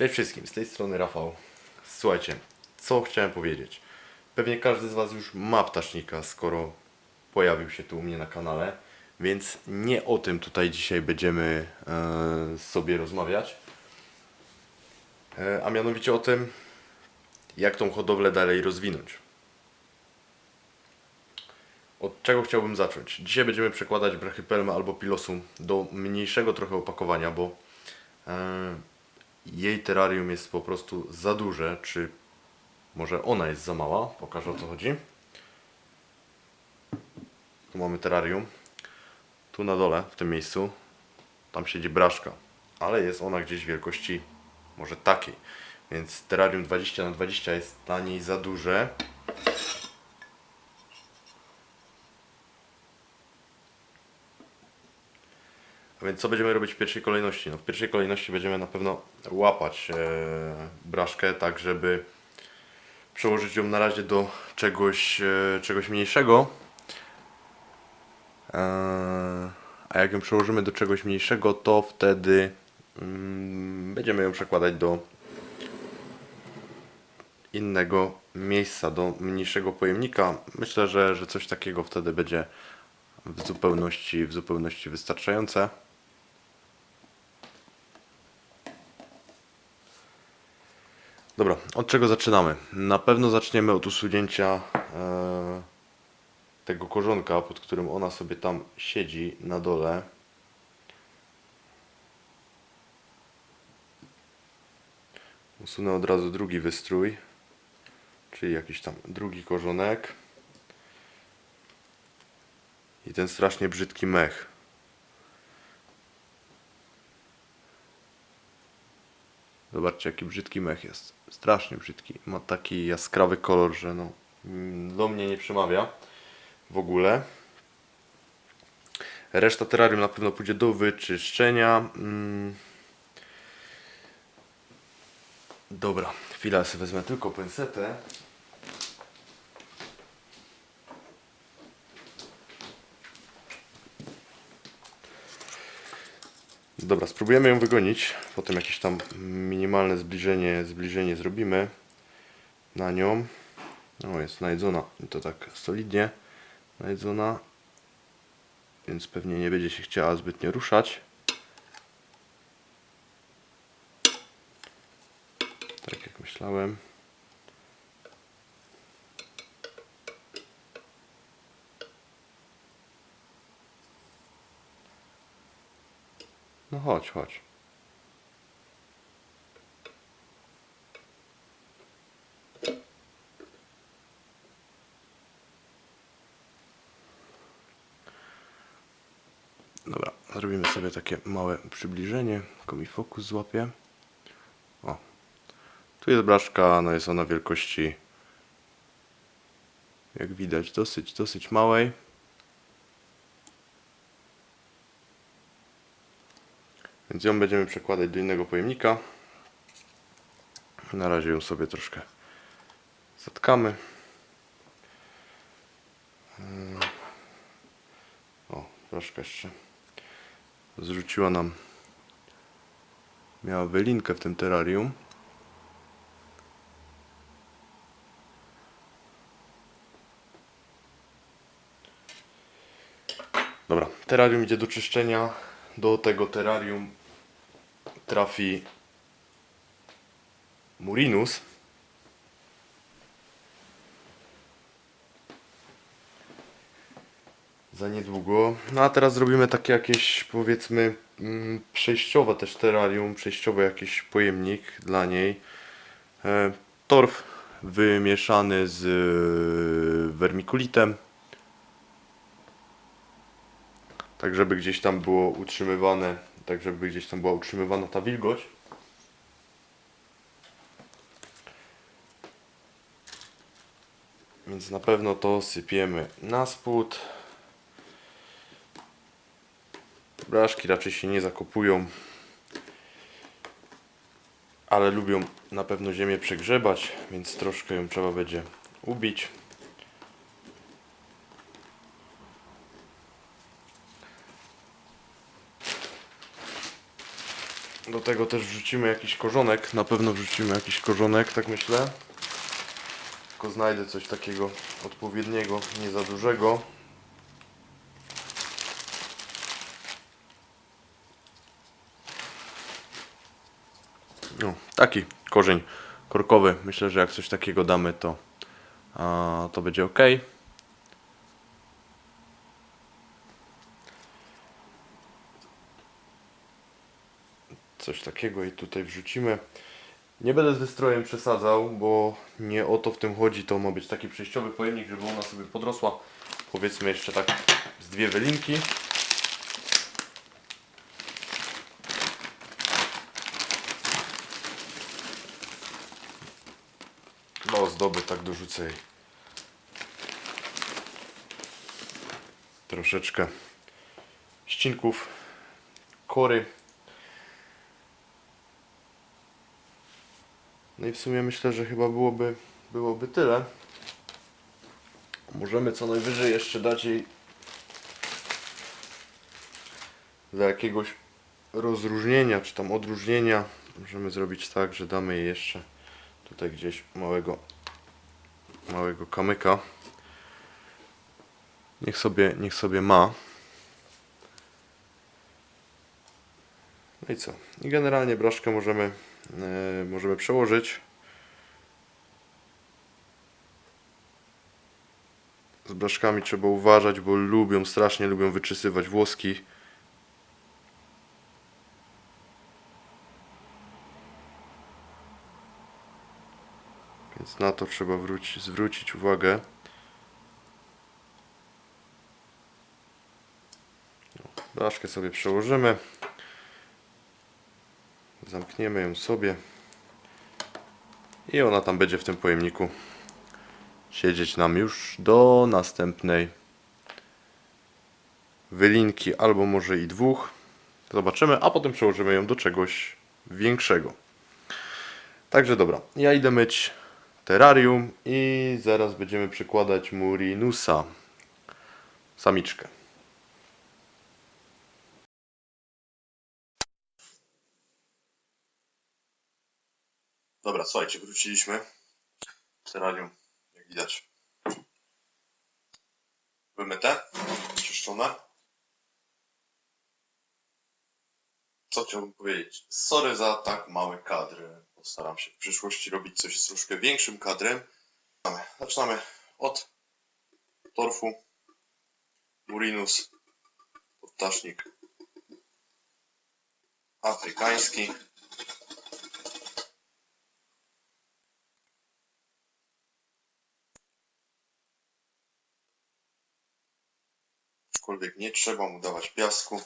Cześć wszystkim, z tej strony Rafał. Słuchajcie, co chciałem powiedzieć. Pewnie każdy z Was już ma ptasznika, skoro pojawił się tu u mnie na kanale, więc nie o tym tutaj dzisiaj będziemy e, sobie rozmawiać, e, a mianowicie o tym, jak tą hodowlę dalej rozwinąć. Od czego chciałbym zacząć? Dzisiaj będziemy przekładać brachypelmę albo pilosum do mniejszego trochę opakowania, bo e, jej terrarium jest po prostu za duże, czy może ona jest za mała. Pokażę o co chodzi. Tu mamy terrarium. Tu na dole, w tym miejscu, tam siedzi braszka, ale jest ona gdzieś wielkości może takiej. Więc terrarium 20 na 20 jest dla niej za duże. A więc co będziemy robić w pierwszej kolejności? No w pierwszej kolejności będziemy na pewno łapać e, braszkę, tak żeby przełożyć ją na razie do czegoś, e, czegoś mniejszego. E, a jak ją przełożymy do czegoś mniejszego, to wtedy mm, będziemy ją przekładać do innego miejsca, do mniejszego pojemnika. Myślę, że, że coś takiego wtedy będzie w zupełności, w zupełności wystarczające. Dobra, od czego zaczynamy? Na pewno zaczniemy od usunięcia e, tego korzonka, pod którym ona sobie tam siedzi na dole. Usunę od razu drugi wystrój, czyli jakiś tam drugi korzonek. I ten strasznie brzydki mech. Zobaczcie jaki brzydki mech jest. Strasznie brzydki. Ma taki jaskrawy kolor, że no, mm, do mnie nie przemawia w ogóle. Reszta terrarium na pewno pójdzie do wyczyszczenia. Mm. Dobra, chwila, sobie wezmę tylko pensetę. Dobra, spróbujemy ją wygonić. Potem jakieś tam minimalne zbliżenie, zbliżenie zrobimy na nią. O, jest najedzona. I to tak solidnie najedzona. Więc pewnie nie będzie się chciała zbytnio ruszać. Tak jak myślałem. No chodź, chodź. Dobra, zrobimy sobie takie małe przybliżenie. Tylko mi fokus złapie. O. Tu jest blaszka, no jest ona wielkości jak widać dosyć, dosyć małej. Więc ją będziemy przekładać do innego pojemnika. Na razie ją sobie troszkę zatkamy. O, troszkę jeszcze zrzuciła nam miała wylinkę w tym terrarium. Dobra, terrarium idzie do czyszczenia. Do tego terrarium trafi Murinus. Za niedługo. No a teraz zrobimy takie jakieś powiedzmy mm, przejściowe też terrarium, przejściowy jakiś pojemnik dla niej. E, torf wymieszany z e, wermikulitem. Tak żeby gdzieś tam było utrzymywane, tak żeby gdzieś tam była utrzymywana ta wilgoć. Więc na pewno to sypiemy na spód. Blaszki raczej się nie zakopują, ale lubią na pewno ziemię przegrzebać, więc troszkę ją trzeba będzie ubić. Do tego też wrzucimy jakiś korzonek. Na pewno wrzucimy jakiś korzonek, tak myślę. Tylko znajdę coś takiego odpowiedniego, nie za dużego. No, taki korzeń korkowy. Myślę, że jak coś takiego damy, to, a, to będzie ok. Coś takiego i tutaj wrzucimy. Nie będę z wystrojem przesadzał, bo nie o to w tym chodzi. To ma być taki przejściowy pojemnik, żeby ona sobie podrosła. Powiedzmy jeszcze tak z dwie wylinki. No, ozdoby tak dorzucę jej. Troszeczkę ścinków, kory. No i w sumie myślę, że chyba byłoby, byłoby tyle. Możemy co najwyżej jeszcze dać jej dla jakiegoś rozróżnienia, czy tam odróżnienia. Możemy zrobić tak, że damy jej jeszcze tutaj gdzieś małego małego kamyka. Niech sobie, niech sobie ma. No i co? I generalnie braszkę możemy, możemy przełożyć. Z blaszkami trzeba uważać, bo lubią, strasznie lubią wyczysywać włoski. Więc na to trzeba wróci, zwrócić uwagę. Blaszkę sobie przełożymy. Zamkniemy ją sobie. I ona tam będzie w tym pojemniku siedzieć nam już do następnej wylinki, albo może i dwóch. Zobaczymy, a potem przełożymy ją do czegoś większego. Także dobra, ja idę myć terrarium i zaraz będziemy przykładać Murinusa, samiczkę. Dobra, słuchajcie, wróciliśmy. Terrarium, jak widać, wymyte, czyszczone. Co chciałbym powiedzieć? Sorry za tak mały kadr. Postaram się w przyszłości robić coś z troszkę większym kadrem. Zaczynamy od torfu. Murinus, podtasznik afrykański. Aczkolwiek nie trzeba mu dawać piasku.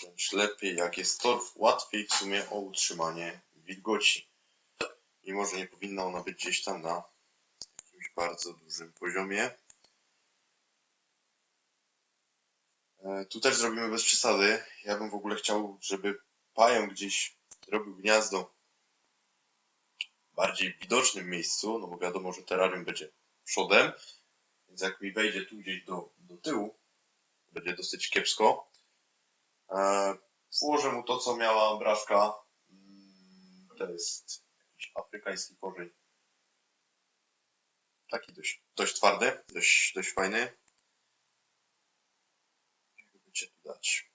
Wręcz lepiej, jak jest torf, łatwiej w sumie o utrzymanie wilgoci. Mimo, że nie powinna ona być gdzieś tam na jakimś bardzo dużym poziomie. E, Tu też zrobimy bez przesady. Ja bym w ogóle chciał, żeby pająk gdzieś robił gniazdo w bardziej widocznym miejscu, no bo wiadomo, że terrarium będzie przodem, więc jak mi wejdzie tu gdzieś do, do tyłu, będzie dosyć kiepsko. E, Włożę mu to, co miała Braszka. Mm, To jest jakiś afrykański korzeń. Taki dość, dość twardy, dość, dość fajny. Jakby Cię tu dać.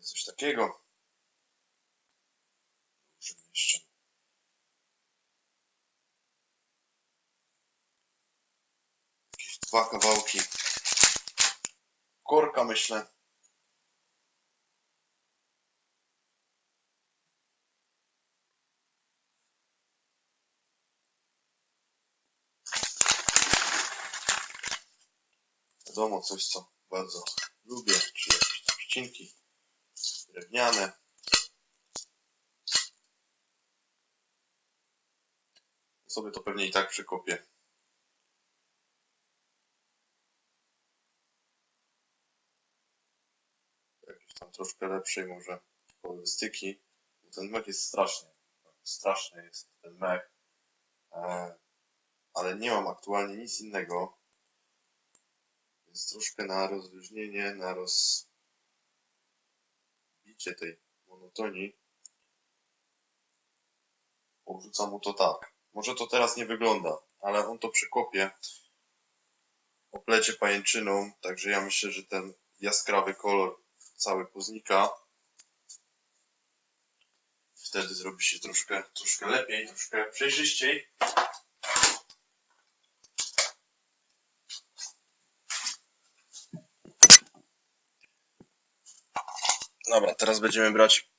Coś takiego. Włożymy jeszcze jakieś dwa kawałki korka, myślę. Wiadomo, coś co bardzo lubię, czyli jakieś tam ścinki drewniane. Sobie to pewnie i tak przykopię. Jakieś tam troszkę lepszej może kolorystyki. Ten mech jest straszny. Straszny jest ten mech. E, ale nie mam aktualnie nic innego. Więc troszkę na rozluźnienie, na rozbicie tej monotonii. Powrzucam mu to tak. Może to teraz nie wygląda, ale on to przekopie. Oplecie pajęczyną, także ja myślę, że ten jaskrawy kolor cały poznika. Wtedy zrobi się troszkę, troszkę lepiej, troszkę przejrzyściej. Dobra, teraz będziemy brać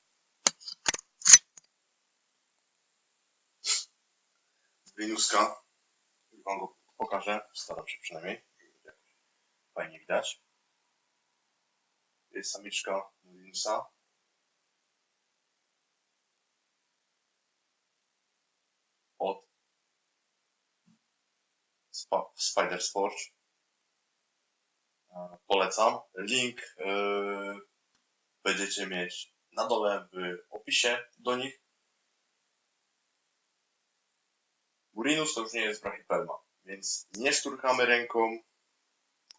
Winuska. Wam go pokażę. Staram się przynajmniej. Fajnie widać. To jest samiczka Winusa. Od Spa- Spider's Forge. E, Polecam. Link e, będziecie mieć na dole w opisie do nich. Urinus to już nie jest brachypelma, więc nie szturchamy ręką,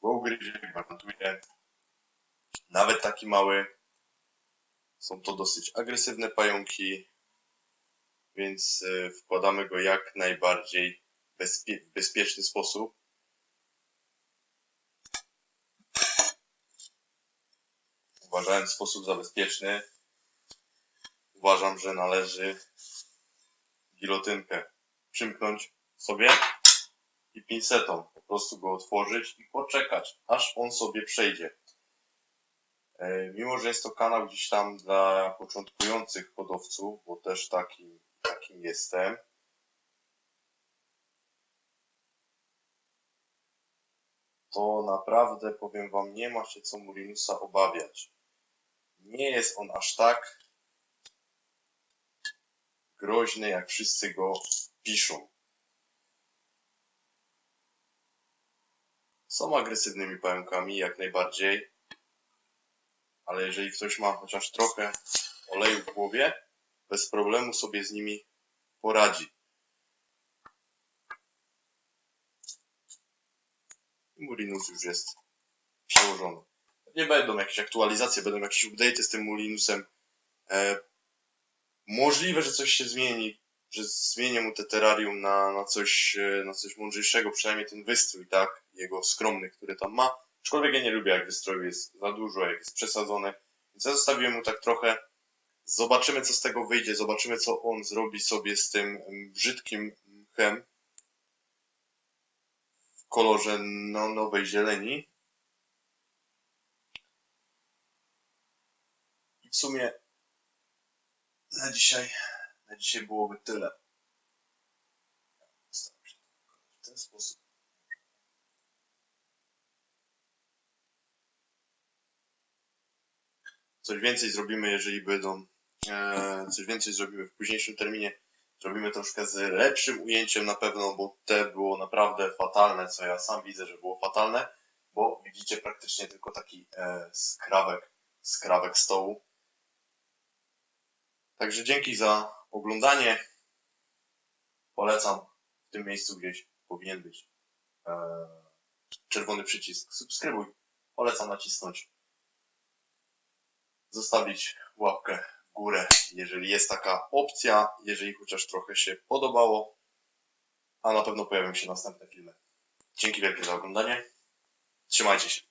bo ugryzie, gwarantuję. Nawet taki mały. Są to dosyć agresywne pająki, więc e, wkładamy go jak najbardziej w bezpieczny sposób. Uważając sposób za bezpieczny, uważam, że należy gilotynkę przymknąć sobie i pinsetą po prostu go otworzyć i poczekać, aż on sobie przejdzie. E, Mimo, że jest to kanał gdzieś tam dla początkujących hodowców, bo też takim, takim jestem, to naprawdę powiem Wam, nie ma się co Murinusa obawiać. Nie jest on aż tak groźny, jak wszyscy go piszą. Są agresywnymi pająkami, jak najbardziej, ale jeżeli ktoś ma chociaż trochę oleju w głowie, bez problemu sobie z nimi poradzi. Murinus już jest przełożony. Nie będą jakieś aktualizacje, będą jakieś update'y z tym Mulinusem. E, możliwe, że coś się zmieni, że zmienię mu te terrarium na, na, coś, e, na coś mądrzejszego, przynajmniej ten wystrój, tak, jego skromny, który tam ma. Aczkolwiek ja nie lubię, jak wystroju jest za dużo, jak jest przesadzony. Więc ja zostawiłem mu tak trochę. Zobaczymy, co z tego wyjdzie, zobaczymy, co on zrobi sobie z tym mm, brzydkim mchem w kolorze no, nowej zieleni. I w sumie na dzisiaj, na dzisiaj byłoby tyle. W ten sposób. Coś więcej zrobimy, jeżeli będą. E, coś więcej zrobimy w późniejszym terminie. Zrobimy troszkę z lepszym ujęciem na pewno, bo te było naprawdę fatalne, co ja sam widzę, że było fatalne, bo widzicie praktycznie tylko taki e, skrawek, skrawek stołu. Także dzięki za oglądanie. Polecam w tym miejscu gdzieś powinien być e, czerwony przycisk subskrybuj. Polecam nacisnąć. Zostawić łapkę w górę, jeżeli jest taka opcja, jeżeli chociaż trochę się podobało. A na pewno pojawią się następne filmy. Dzięki wielkie za oglądanie. Trzymajcie się.